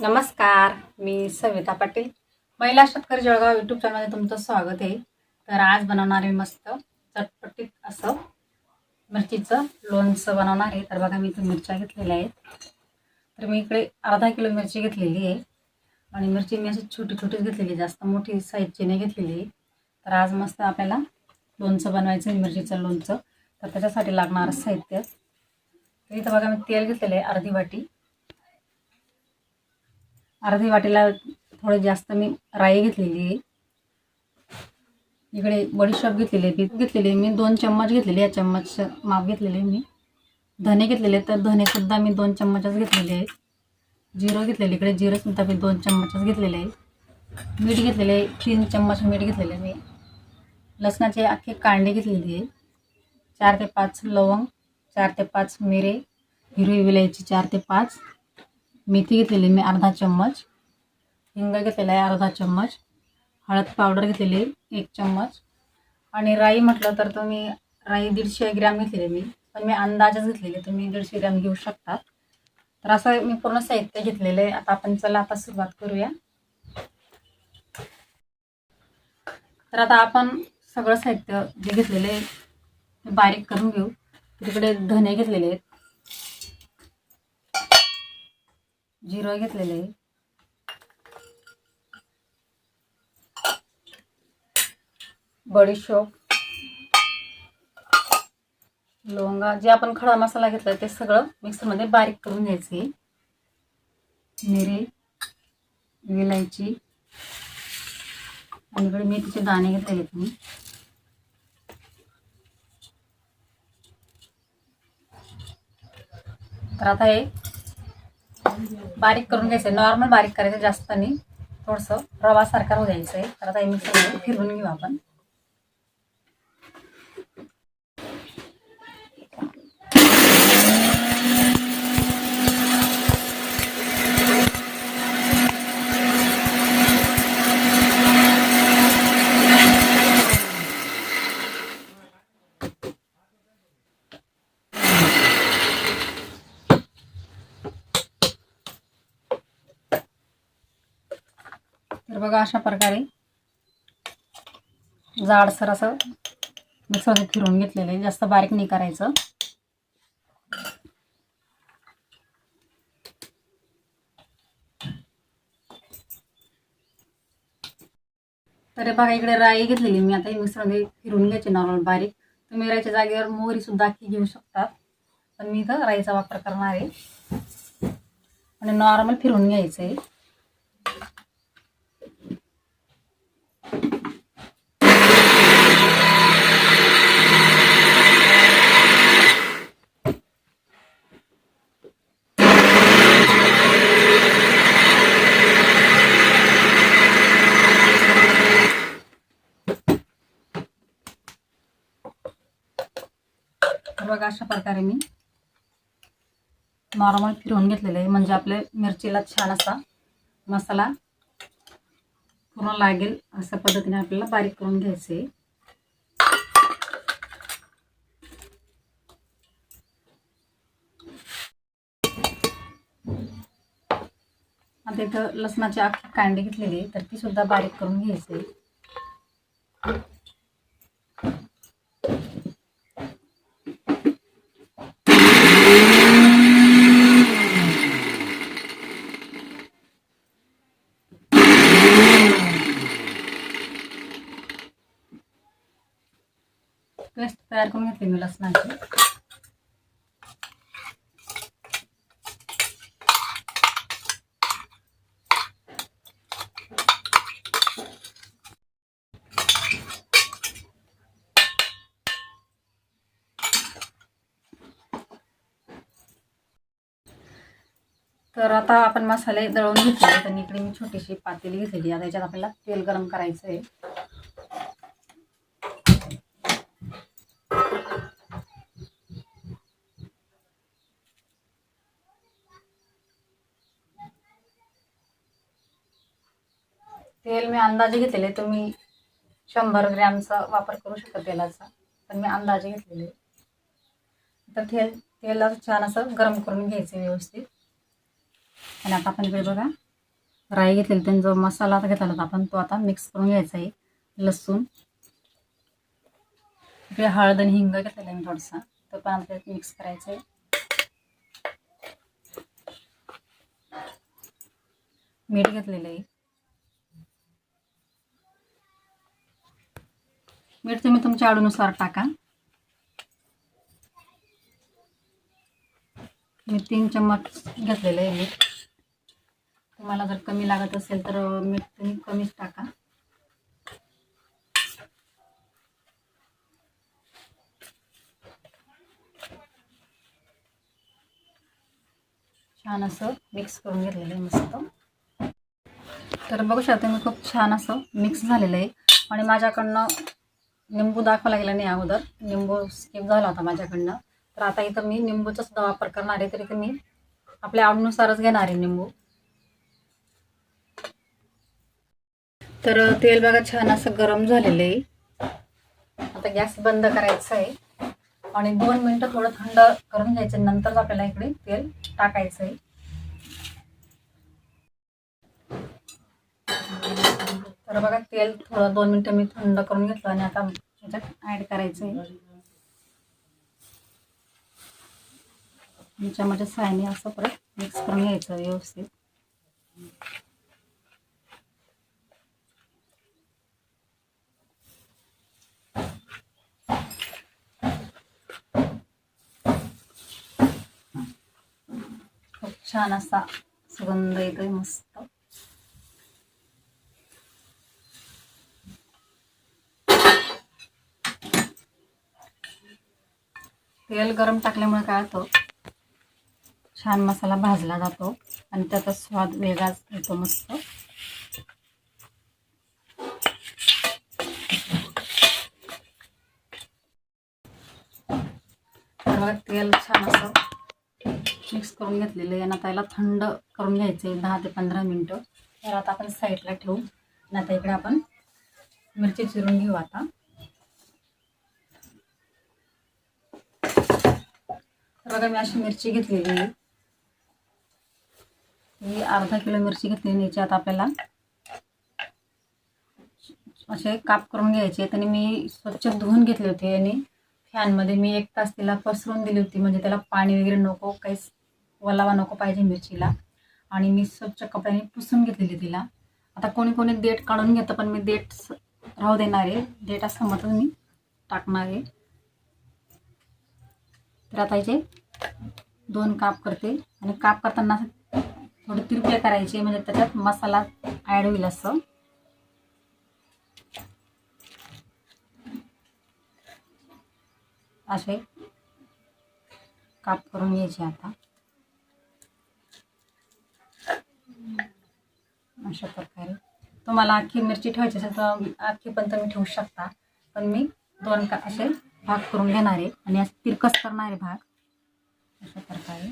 नमस्कार मी सविता पाटील. महिला शेतकरी जळगाव यूट्यूब चॅनलमध्ये तुमचं स्वागत आहे. तर आज बनवणार आहे मस्त चटपटीत असं मिरचीचं लोणचं बनवणार आहे. तर बघा मी इथे मिरच्या घेतलेल्या आहेत. तर मी इकडे अर्धा किलो मिरची घेतलेली आहे. आणि मिरची मी अशी छोटी छोटीच घेतलेली आहे, जास्त मोठी साईजची नाही घेतलेली आहे. तर आज मस्त आपल्याला लोणचं बनवायचं आहे मिरचीचं लोणचं. तर त्याच्यासाठी लागणारं साहित्य. तर इथं बघा मी तेल घेतलेलं आहे अर्धी वाटी. अर्धी वाटेला थोडं जास्त मी राई घेतलेली आहे. इकडे बडीशॉप घेतलेली आहे पीठ घेतलेली मी दोन चम्मच घेतलेली या चम्मच माप घेतलेले मी. धने घेतलेले तर धनेसुद्धा मी दोन चम्मचच घेतलेले आहेत. जिरं घेतलेले इकडे जिरंसुद्धा मी दोन चम्मचच घेतलेले आहे. मीठ घेतलेले तीन चम्मच मीठ घेतलेले आहे मी. लसणाचे अख्खे कांडे घेतलेली आहे. चार ते पाच लवंग चार ते पाच मिरे हिरवी विलायची चार ते पाच. मेथी घेतलेली मी अर्धा चम्मच. हिंग घेतलेला आहे अर्धा चम्मच. हळद पावडर घेतलेली एक चम्मच. आणि राई म्हटलं तर तुम्ही राई दीडशे ग्रॅम घेतलेली मी. पण मी अंदाजच घेतलेली तुम्ही दीडशे ग्रॅम घेऊ शकता तर असं मी पूर्ण साहित्य घेतलेलं आहे. आता आपण चला आता सुरुवात करूया. तर आता आपण सगळं साहित्य जे घेतलेलं आहे ते बारीक करून घेऊ. तिकडे धने घेतलेले आहेत. जिरं घेतलेलं आहे. बडीशोप लवंगा जे आपण खडा मसाला घेतला ते सगळं मिक्सरमध्ये बारीक करून घ्यायचे. मिरी विलायची आणि इकडे मेथीचे दाणे घेतलेले मी. तर आता हे बारीक करून घ्यायचं नॉर्मल बारीक करायचं जास्त नाही. थोडंसं रवासारखा होऊ द्यायचं आहे तर आता हे मिक्सरमध्ये फिरवून घेऊ आपण. बघा अशा प्रकारे जाडसर असं मिक्सरमध्ये फिरून घेतलेलं आहे. जास्त बारीक नाही करायचं. तर बघा इकडे राई घेतलेली मी आता ही मिक्सरमध्ये फिरवून घ्यायची नॉर्मल बारीक. तुम्ही राईच्या जागेवर मोहरी सुद्धा अख्खी घेऊ शकता. पण मी इथं राईचा वापर करणार आहे. आणि नॉर्मल फिरून घ्यायचं आहे तर बघा अशा प्रकारे मी नॉर्मल फिरवून घेतलेलं आहे. म्हणजे आपल्या मिरचीला छान असा मसाला पूर्ण लागेल अशा पद्धतीने आपल्याला बारीक करून घ्यायचं. आहे आता इथं लसणाची अख्खी कांडी घेतलेली आहे तर ती सुद्धा बारीक करून घ्यायची. आहे तयार करून घेतली मी लसणाची. तर आता आपण मसाले दळून घेतले तर इकडे मी छोटीशी पातेली घेतलेली आता याच्यात आपल्याला तेल गरम करायचं आहे तेल मी अंदाजे घेतलेले तुम्ही शंभर ग्रॅमचा वापर करू शकता तेलाचा पण मी अंदाजे घेतलेले. तर तेल तेल छान असं गरम करून घ्यायचं व्यवस्थित. आणि आता आपण इकडे बघा राई घेतलेली त्यांनी जो मसाला आता घेतला होता आपण तो आता मिक्स करून घ्यायचा आहे. लसूण इकडे हळद आणि हिंग घेतलेला आहे मी थोडासा तो पण आता मिक्स करायचा आहे. मीठ घेतलेलं आहे. मीठ तुम्ही तुमच्या आवडीनुसार टाका. मी तीन चम्मच घेतलेलं आहे मीठ. तुम्हाला जर कमी लागत असेल तर मीठ तुम्ही कमीच टाका. छान असं मिक्स करून घेतलेलं आहे मस्त. तर बघू शकता मी खूप छान असं मिक्स झालेलं आहे. आणि माझ्याकडनं निंबू दाखवा गेला नाही अगोदर. निंबू स्किप झाला होता माझ्याकडनं. तर आता इथं मी निंबूचा सुद्धा वापर करणार आहे. तरी इथं मी आपल्या आवडीनुसारच घेणार आहे निंबू. तर तेल बघा छान असं गरम झालेलं आहे. आता गॅस बंद करायचा आहे. आणि दोन मिनटं थोडं थंड करून घ्यायचं नंतर आपल्याला इकडे तेल टाकायचं आहे. तर बघा तेल थोडं दोन मिनटं मी थंड करून घेतलं आणि आता त्याच्यात ॲड करायचं आहे चमच्या सायने असं परत मिक्स करून घ्यायचं व्यवस्थित. खूप छान असा सुगंध येतोय मस्त. तेल गरम टाकल्यामुळे काय होतं? छान मसाला भाजला जातो आणि त्याचा स्वाद वेगळाच येतो मस्त. तेल छान असं मिक्स करून घेतलेलं आहे आणि आता याला थंड करून घ्यायचं आहे दहा ते पंधरा मिनटं. तर आता आपण साईडला ठेवू. आणि आता इकडे आपण मिरची चिरून घेऊ आता. बघा मी अशी मिरची घेतलेली आहे. ही अर्धा किलो मिरची घेतलेली याच्यात आपल्याला. असे काप करून घ्यायचे आणि मी स्वच्छ धुवून घेतले होते आणि फॅनमध्ये मी एक तास तिला पसरून दिली होती. म्हणजे त्याला पाणी वगैरे नको काहीच वलावा नको पाहिजे मिरचीला. आणि मी स्वच्छ कपड्याने पुसून घेतलेली तिला. आता कोणी कोणी देठ काढून घेतं पण मी देठ राहू देणार आहे. देठ असं मी टाकणार आहे. तर आता याचे दोन काप करते. आणि काप करताना थोडी थोडे तिरपे करायचे म्हणजे त्याच्यात मसाला ॲड होईल असं. असे काप करून घ्यायचे आता. अशा प्रकारे. तुम्हाला अख्खी मिरची ठेवायची असेल तर अख्खी पण तुम्ही ठेवू शकता. पण मी दोन का असे भाग करून घेणार आहे. आणि असं तिरकस करणार आहे भाग. अशा प्रकारे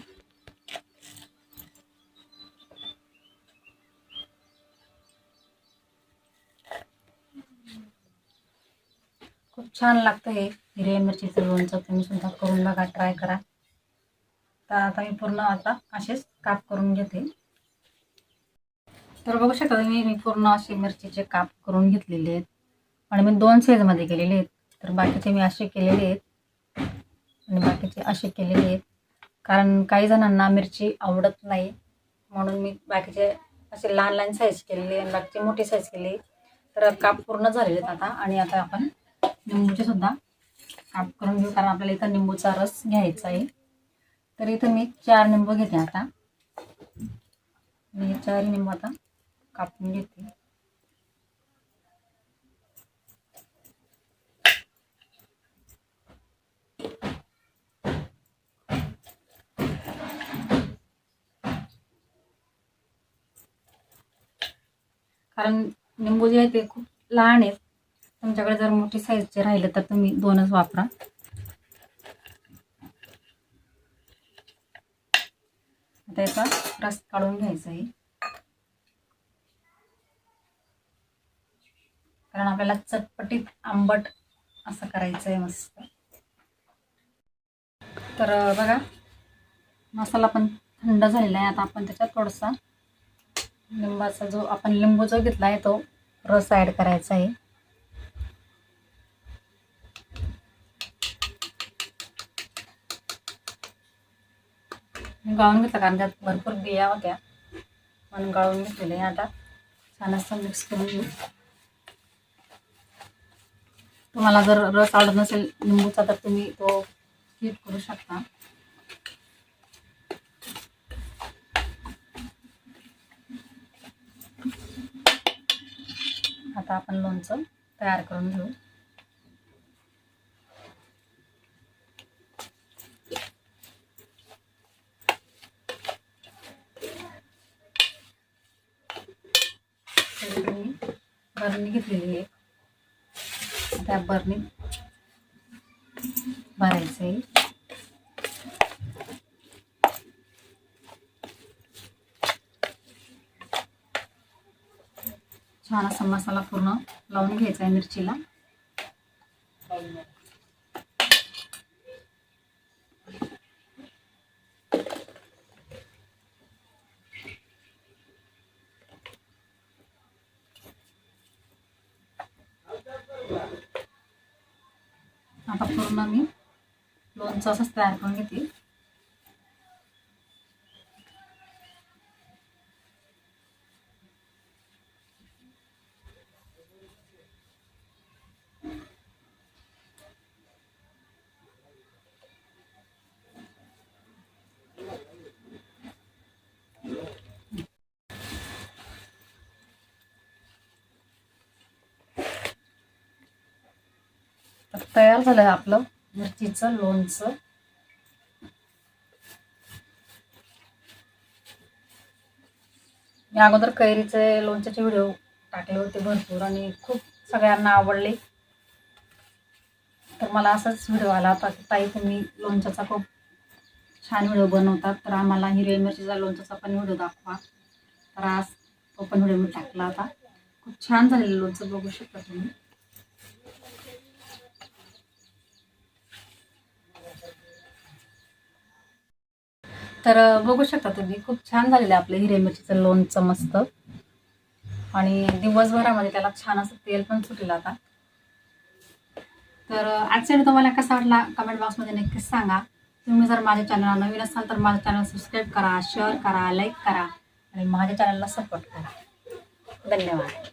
खूप छान लागतं हे हिरव्या मिरचीचं लोणचं. तुम्ही सुद्धा करून बघा ट्राय करा. तर आता मी पूर्ण आता असेच काप करून घेते. तर बघू शकता तुम्ही मी पूर्ण असे मिरचीचे काप करून घेतलेले आहेत. आणि मी दोन साईजमध्ये केलेले आहेत. तर बाकीचे मी असे केलेले आहेत. आणि बाकीचे असे केलेले आहेत. कारण काही जणांना मिरची आवडत नाही. म्हणून मी बाकीचे असे लहान लहान साईज केलेले आणि बाकीचे मोठी साईज केली तर काप पूर्ण झालेले आहेत आता आणि आता आपण निंबूचे सुद्धा काप करून घेऊ कारण आपल्याला इथं निंबूचा रस घ्यायचा आहे. तर इथं मी चार निंबू घेते आता. मी चार निंबू आता कापून घेते. कारण निंबू जे आहे ते खूप लहान आहेत. तुमच्याकडे जर मोठी साईजचे राहिले तर तुम्ही दोनच वापरा. आता याचा रस काढून घ्यायचा आहे. कारण आपल्याला चटपटीत आंबट असं करायचं आहे मस्त. तर बघा मसाला पण थंड झालेला आहे. आता आपण त्याच्यात थोडासा लिंबाचा जो आपण लिंबू जो घेतला आहे तो रस ॲड करायचा आहे. गाळून घेतला कारण त्यात भरपूर बिया होत्या. म्हणून गाळून घेतलेले आता. छान असं मिक्स करून घेऊ. तुम्हाला जर रस आवडत नसेल लिंबूचा तर तुम्ही तो हीट करू शकता. आता आपण लोणचं तयार करून घेऊ. बरणी घेतलेली आहे. त्या बरणीत भरायचं आहे. छान असा मसाला पूर्ण लावून घ्यायचा आहे मिरचीला. आता पूर्ण मी लोणचं असंच तयार करून घेते. तयार झालं आहे आपलं मिरचीचं लोणचं. मी अगोदर कैरीचे लोणच्याचे व्हिडिओ टाकले होते भरपूर आणि खूप सगळ्यांना आवडले. तर मला असाच व्हिडिओ आला होता की ताई तुम्ही लोणच्याचा खूप छान व्हिडिओ बनवतात तर आम्हाला हिरव्या मिरचीचा लोणच्याचा पण व्हिडिओ दाखवा. तर आज तो पण व्हिडिओ मी टाकला होता. खूप छान झालेलं लोणचं बघू शकता तुम्ही. तर बघू शकता तुम्ही खूप छान झालेलं आहे आपलं हिरे मिरचीचं लोणचं मस्त. आणि दिवसभरामध्ये त्याला छान असं तेल पण सुटेल आता. तर अ, आजचा व्हिडिओ तुम्हाला कसा वाटला कमेंट बॉक्समध्ये नक्कीच सांगा. तुम्ही जर माझ्या चॅनलला नवीन असाल तर माझ्या चॅनल सबस्क्राईब करा शेअर करा लाईक करा आणि माझ्या चॅनलला सपोर्ट करा. धन्यवाद.